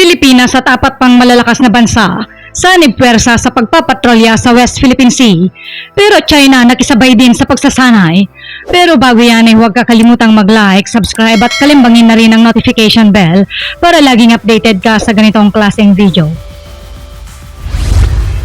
Pilipinas at apat pang malalakas na bansa sanib puwersa sa pagpapatrolya sa West Philippine Sea. Pero China nakisabay din sa pagsasanay. Pero bago yan ay huwag kakalimutang mag-like, subscribe at kalimbangin na rin ang notification bell para laging updated ka sa ganitong klaseng video.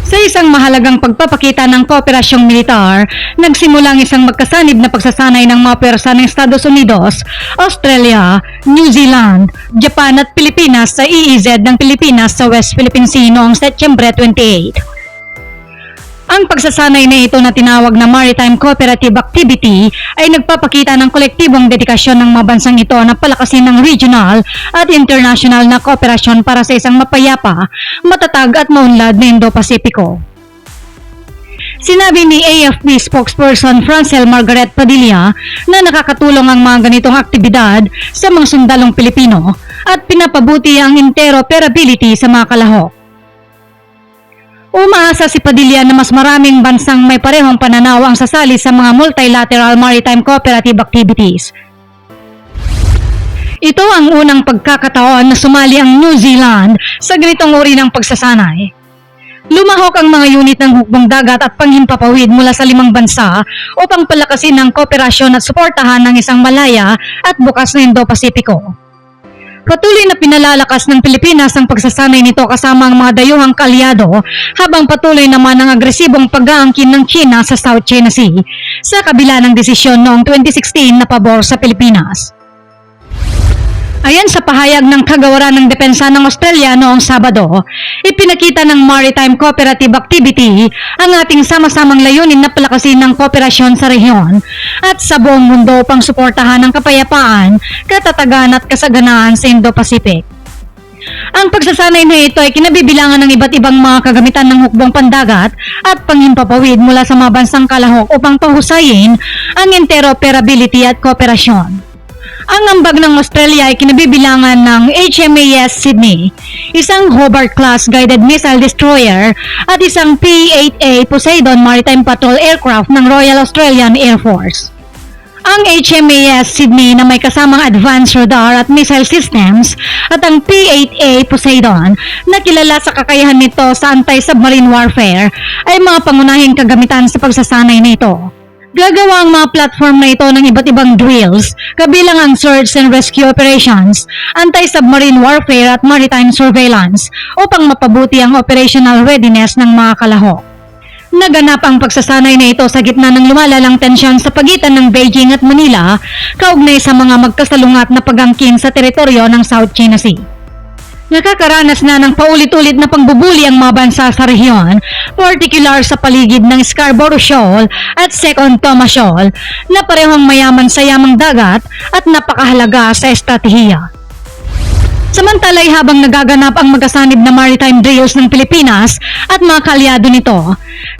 Sa isang mahalagang pagpapakita ng kooperasyong militar, nagsimula ang isang magkasanib na pagsasanay ng mga pwersa ng Estados Unidos, Australia, New Zealand, Japan at Pilipinas sa EEZ ng Pilipinas sa West Philippine Sea noong Setyembre 28. Ang pagsasanay na ito na tinawag na Maritime Cooperative Activity ay nagpapakita ng kolektibong dedikasyon ng mga bansang ito na palakasin ng regional at international na kooperasyon para sa isang mapayapa, matatag at maunlad na Indo-Pasipiko. Sinabi ni AFP spokesperson Francel Margaret Padilla na nakakatulong ang mga ganitong aktibidad sa mga sundalong Pilipino at pinapabuti ang interoperability sa mga kalahok. Umaasa si Padilla na mas maraming bansang may parehong pananaw ang sasali sa mga multilateral maritime cooperative activities. Ito ang unang pagkakataon na sumali ang New Zealand sa ganitong uri ng pagsasanay. Lumahok ang mga unit ng hukbong dagat at panghimpapawid mula sa limang bansa upang palakasin ang kooperasyon at suportahan ng isang malaya at bukas na Indo-Pasipiko. Patuloy na pinalalakas ng Pilipinas ang pagsasanay nito kasama ang mga dayuhang kalyado habang patuloy naman ang agresibong pag-aangkin ng China sa South China Sea sa kabila ng desisyon noong 2016 na pabor sa Pilipinas. Ayon sa pahayag ng kagawaran ng depensa ng Australia noong Sabado, ipinakita ng Maritime Cooperative Activity ang ating sama-samang layunin na palakasin ng kooperasyon sa rehiyon at sa buong mundo upang suportahan ang kapayapaan, katatagan at kasaganaan sa Indo-Pacific. Ang pagsasanay na ito ay kinabibilangan ng iba't ibang mga kagamitan ng hukbong pandagat at panghimpapawid mula sa mga bansang kalahok upang pahusayin ang interoperability at kooperasyon. Ang ambag ng Australia ay kinabibilangan ng HMAS Sydney, isang Hobart-class guided missile destroyer at isang P-8A Poseidon Maritime Patrol Aircraft ng Royal Australian Air Force. Ang HMAS Sydney na may kasamang advanced radar at missile systems at ang P-8A Poseidon na kilala sa kakayahan nito sa anti-submarine warfare ay mga pangunahing kagamitan sa pagsasanay nito. Gagawa ang mga platform na ito ng iba't ibang drills, kabilang ang search and rescue operations, anti-submarine warfare at maritime surveillance upang mapabuti ang operational readiness ng mga kalahok. Naganap ang pagsasanay na ito sa gitna ng lumalalang tensyon sa pagitan ng Beijing at Manila kaugnay sa mga magkasalungat na pagangkin sa teritoryo ng South China Sea. Nakakaranas na ng paulit-ulit na pangbubuli ang mga bansa sa rehiyon, particular sa paligid ng Scarborough Shoal at Second Thomas Shoal na parehong mayaman sa yamang dagat at napakahalaga sa estratehiya. Samantalay habang nagaganap ang magasanib na maritime drills ng Pilipinas at mga kalyado nito,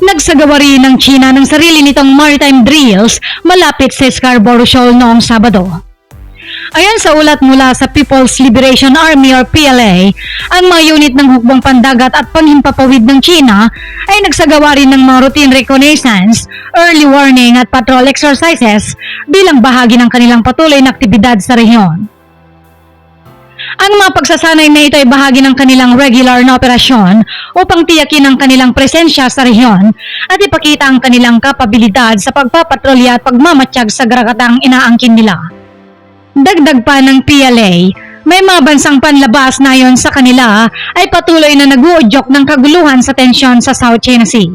nagsagawa rin ng China ng sarili nitong maritime drills malapit sa Scarborough Shoal noong Sabado. Ayon sa ulat mula sa People's Liberation Army or PLA, ang mga unit ng hukbong pandagat at panghimpapawid ng China ay nagsagawa rin ng mga routine reconnaissance, early warning at patrol exercises bilang bahagi ng kanilang patuloy na aktibidad sa rehiyon. Ang mga pagsasanay na ito ay bahagi ng kanilang regular na operasyon upang tiyakin ang kanilang presensya sa rehiyon at ipakita ang kanilang kapabilidad sa pagpapatrolya at pagmamatsyag sa gragatang inaangkin nila. Dagdag pa ng PLA, may mga bansang panlabas na yon sa kanila ay patuloy na nag-uudyok ng kaguluhan sa tensyon sa South China Sea.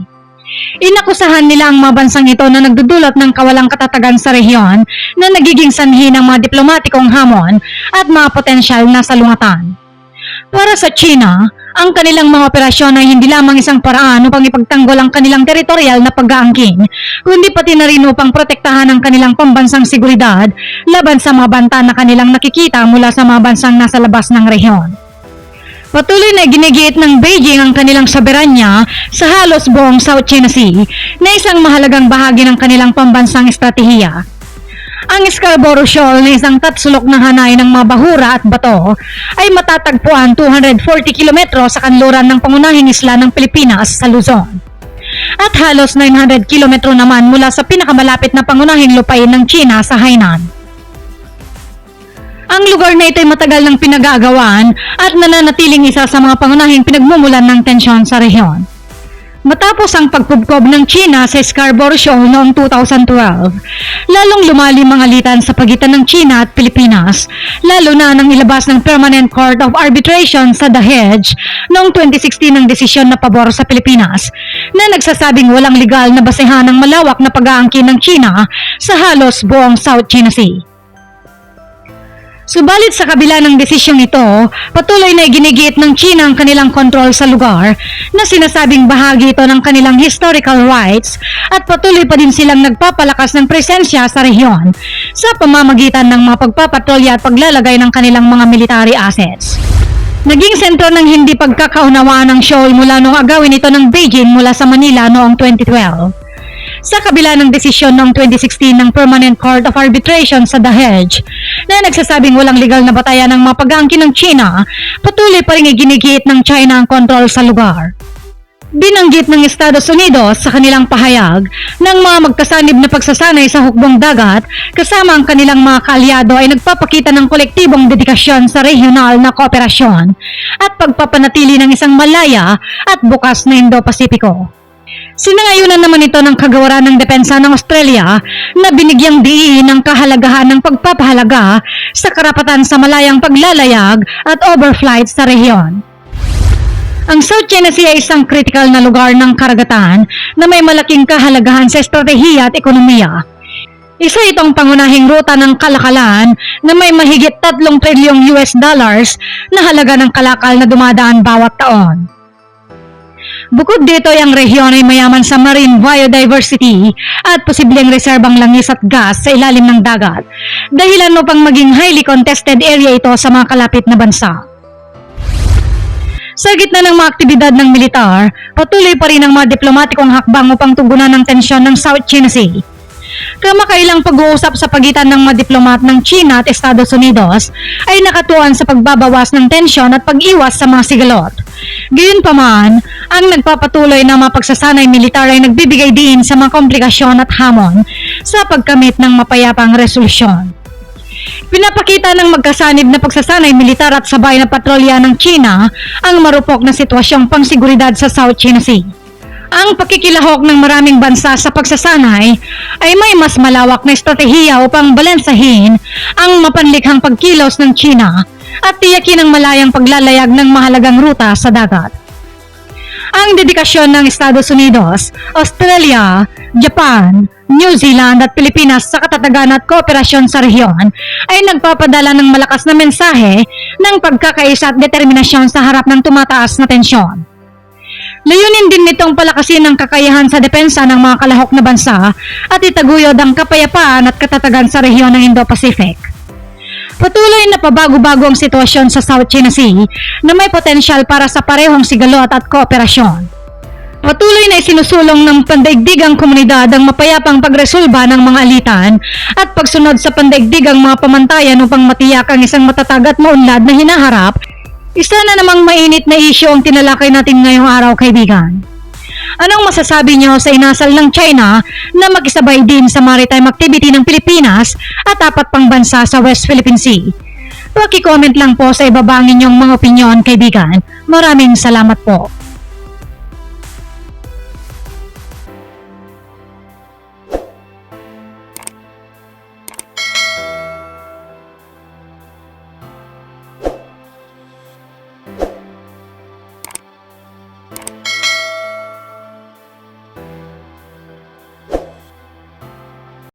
Inakusahan nila ang mga bansang ito na nagdudulot ng kawalang katatagan sa rehiyon na nagiging sanhi ng mga diplomatikong hamon at mga potensyal na salungatan. Para sa China, ang kanilang mga operasyon ay hindi lamang isang paraan upang ipagtanggol ang kanilang teritorial na pag-aangkin, kundi pati na rin upang protektahan ang kanilang pambansang seguridad laban sa mga banta na kanilang nakikita mula sa mga bansang nasa labas ng rehiyon. Patuloy na ginigiit ng Beijing ang kanilang soberanya sa halos buong South China Sea na isang mahalagang bahagi ng kanilang pambansang estratehiya. Ang Scarborough Shoal na isang tatsulok ng hanay ng mga bahura at bato ay matatagpuan 240 kilometro sa kanluran ng pangunahing isla ng Pilipinas sa Luzon. At halos 900 kilometro naman mula sa pinakamalapit na pangunahing lupain ng China sa Hainan. Ang lugar na ito ay matagal ng pinag-aagawan at nananatiling isa sa mga pangunahing pinagmumulan ng tensyon sa rehiyon. Matapos ang pagkubkob ng China sa Scarborough Shoal noong 2012, lalong lumalim ang alitan sa pagitan ng China at Pilipinas, lalo na nang ilabas ng Permanent Court of Arbitration sa The Hague noong 2016 ng desisyon na pabor sa Pilipinas na nagsasabing walang legal na basehan ng malawak na pag-aangkin ng China sa halos buong South China Sea. Subalit sa kabila ng desisyong ito, patuloy na iginigit ng China ang kanilang kontrol sa lugar na sinasabing bahagi ito ng kanilang historical rights at patuloy pa din silang nagpapalakas ng presensya sa rehiyon sa pamamagitan ng mga pagpapatrolya at paglalagay ng kanilang mga military assets. Naging sentro ng hindi pagkakaunawaan ng Seoul mula nung agawin ito ng Beijing mula sa Manila noong 2012 sa kabila ng desisyon noong 2016 ng Permanent Court of Arbitration sa The Hague na nagsasabing walang legal na batayan ng mga pag-aangkin ng China, patuloy pa rin iginigit ng China ang kontrol sa lugar. Binanggit ng Estados Unidos sa kanilang pahayag ng mga magkasanib na pagsasanay sa hukbong dagat kasama ang kanilang mga kaalyado ay nagpapakita ng kolektibong dedikasyon sa regional na kooperasyon at pagpapanatili ng isang malaya at bukas na Indo-Pasipiko. Sinangayunan naman ito ng kagawaran ng depensa ng Australia na binigyang diin ng kahalagahan ng pagpapahalaga sa karapatan sa malayang paglalayag at overflight sa rehiyon. Ang South China Sea ay isang kritikal na lugar ng karagatan na may malaking kahalagahan sa estratehiya at ekonomiya. Isa itong pangunahing ruta ng kalakalan na may mahigit 3 trilyong US dollars na halaga ng kalakal na dumadaan bawat taon. Bukod dito, ang rehiyon ay mayaman sa marine biodiversity at posibleng reserbang langis at gas sa ilalim ng dagat, dahilan upang maging highly contested area ito sa mga kalapit na bansa. Sa gitna ng mga aktibidad ng militar, patuloy pa rin ang mga diplomatikong hakbang upang tugunan ng tensyon ng South China Sea. Kamakailang pag-uusap sa pagitan ng mga diplomat ng China at Estados Unidos ay nakatuan sa pagbabawas ng tensyon at pag-iwas sa mga sigalot. Gayunpaman, ang nagpapatuloy na mga pagsasanay militar ay nagbibigay din sa mga komplikasyon at hamon sa pagkamit ng mapayapang resolusyon. Pinapakita ng magkasanib na pagsasanay militar at sabay na patrolya ng China ang marupok na sitwasyong pangsiguridad sa South China Sea. Ang pakikilahok ng maraming bansa sa pagsasanay ay may mas malawak na estratehiya upang balansahin ang mapanlikhang pagkilos ng China at tiyakin ang malayang paglalayag ng mahalagang ruta sa dagat. Ang dedikasyon ng Estados Unidos, Australia, Japan, New Zealand at Pilipinas sa katatagan at kooperasyon sa rehiyon ay nagpapadala ng malakas na mensahe ng pagkakaisa at determinasyon sa harap ng tumataas na tensyon. Layunin din nitong palakasin ang kakayahan sa depensa ng mga kalahok na bansa at itaguyod ang kapayapaan at katatagan sa rehiyon ng Indo-Pacific. Patuloy na pabago-bago ang sitwasyon sa South China Sea na may potensyal para sa parehong sigalot at kooperasyon. Patuloy na isinusulong ng pandaigdigang komunidad ang mapayapang pagresolba ng mga alitan at pagsunod sa pandaigdigang mga pamantayan upang matiyak ang isang matatag at maunlad na hinaharap isa na namang mainit na isyo ang tinalakay natin ngayong araw, kaibigan. Anong masasabi niyo sa inasal ng China na makisabay din sa maritime activity ng Pilipinas at apat pang bansa sa West Philippine Sea? Paki-comment lang po sa ibaba ang inyong mga opinion, kaibigan. Maraming salamat po.